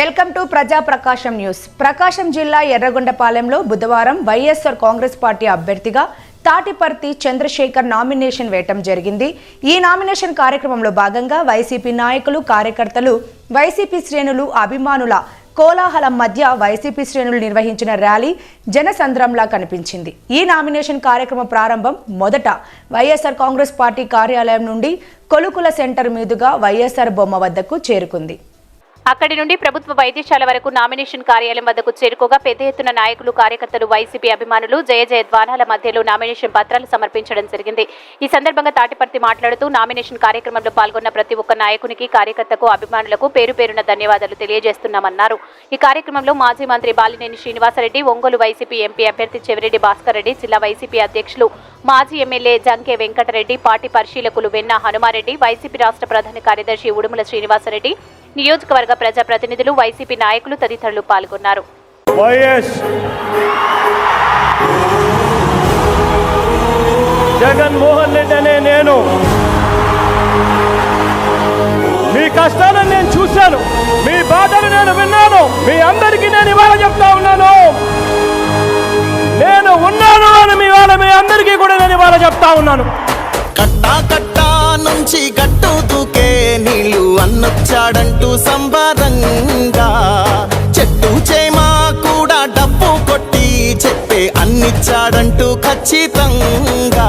Welcome to ప్రజా ప్రకాశం news. ప్రకాశం జిల్లా ఎర్రగొండపాలెంలో బుధవారం వైఎస్ఆర్ కాంగ్రెస్ పార్టీ అభ్యర్థిగా తాటిపర్తి చంద్రశేఖర్ నామినేషన్ వేయటం జరిగింది. ఈ నామినేషన్ కార్యక్రమంలో భాగంగా వైసీపీ నాయకులు కార్యకర్తలు వైసీపీ శ్రేణులు అభిమానుల కోలాహలం మధ్య వైసీపీ శ్రేణులు నిర్వహించిన ర్యాలీ జనసంద్రంలా కనిపించింది. ఈ నామినేషన్ కార్యక్రమ ప్రారంభం మొదట వైఎస్ఆర్ కాంగ్రెస్ పార్టీ కార్యాలయం నుండి కొలుకుల సెంటర్ మీదుగా వైఎస్ఆర్ బొమ్మ వద్దకు చేరుకుంది. అక్కడి నుండి ప్రభుత్వ వైద్యశాల వరకు నామినేషన్ కార్యాలయం వద్దకు చేరుకోగా పెద్ద ఎత్తున నాయకులు కార్యకర్తలు వైసీపీ అభిమానులు జయ జయ ద్వానాల మధ్యలో నామినేషన్ పత్రాలు సమర్పించడం జరిగింది. ఈ సందర్భంగా తాటిపర్తి మాట్లాడుతూ నామినేషన్ కార్యక్రమంలో పాల్గొన్న ప్రతి ఒక్క నాయకునికి కార్యకర్తకు అభిమానులకు పేరు పేరున ధన్యవాదాలు తెలియజేస్తున్నామన్నారు. ఈ కార్యక్రమంలో మాజీ మంత్రి బాలినేని శ్రీనివాసరెడ్డి ఒంగోలు వైసీపీ ఎంపీ అభ్యర్థి చెవిరెడ్డి భాస్కర్ రెడ్డి జిల్లా వైసీపీ అధ్యక్షులు మాజీ ఎమ్మెల్యే జంకే వెంకటరెడ్డి పార్టీ పరిశీలకులు వెన్న హనుమారెడ్డి వైసీపీ రాష్ట్ర ప్రధాన కార్యదర్శి ఉడుముల శ్రీనివాసరెడ్డి నియోజకవర్గ ప్రజాప్రతినిధులు వైసీపీ నాయకులు తదితరులు పాల్గొన్నారు. జగన్మోహన్ రెడ్డి అనే నేను. మీ కష్టాలను నేను చూశాను. మీ బాధలు నేను విన్నాను. మీ అందరికీ నేను ఇవాళ చెప్తా ఉన్నాను. నేను ఉన్నాను అని మీ వాళ్ళ మీ అందరికీ కూడా నేను ఇవాళ చెప్తా ఉన్నాను. కట్టా కట్టా నుంచి గట్టు దూకే నొచ్చాడంటూ సంబరంగా. చెట్టు చేమా కూడా డబ్బు కొట్టి చెప్పే అన్నిచ్చాడంటూ ఖచ్చితంగా.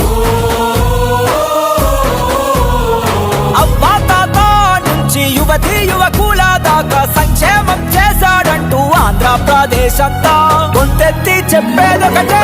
ప్రదేశంతా. ఆంధ్రప్రదేశ్ గొంతెత్తి చెప్పేదొకటే.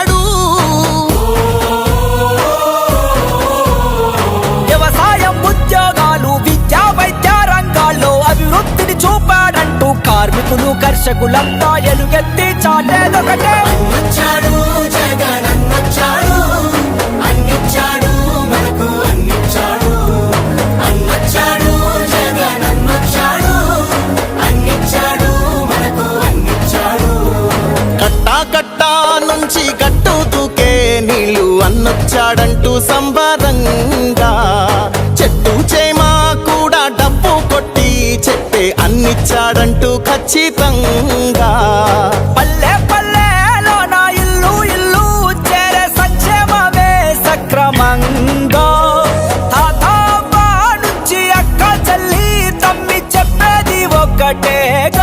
కార్మికులు ఎలుగెత్తి చాటేదొకటే. అన్నిచ్చాడు మనకు అన్నిచ్చాడు. అన్నచ్చాడు అన్నిచ్చాడు మనకు అన్నిచ్చాడు. కట్టా కట్టా నుంచి గట్టు తూకే నీళ్ళు అన్నొచ్చాడంటూ సంబరంగా వచ్చాడంటూ ఖచ్చితంగా. పల్లె పల్లెలో నా ఇల్లు ఇల్లు చేరే సంక్షేమమే సక్రమంగా. తాత నుంచి అక్క చెల్లి తమ్మి చెప్పేది ఒక్కటేగా.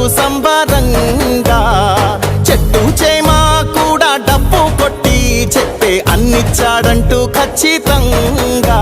ఇచ్చాడంటూ సంబరంగా చెట్టు చేమా కూడా డబ్బు కొట్టి చెప్పే అన్నిచ్చాడంటూ ఖచ్చితంగా.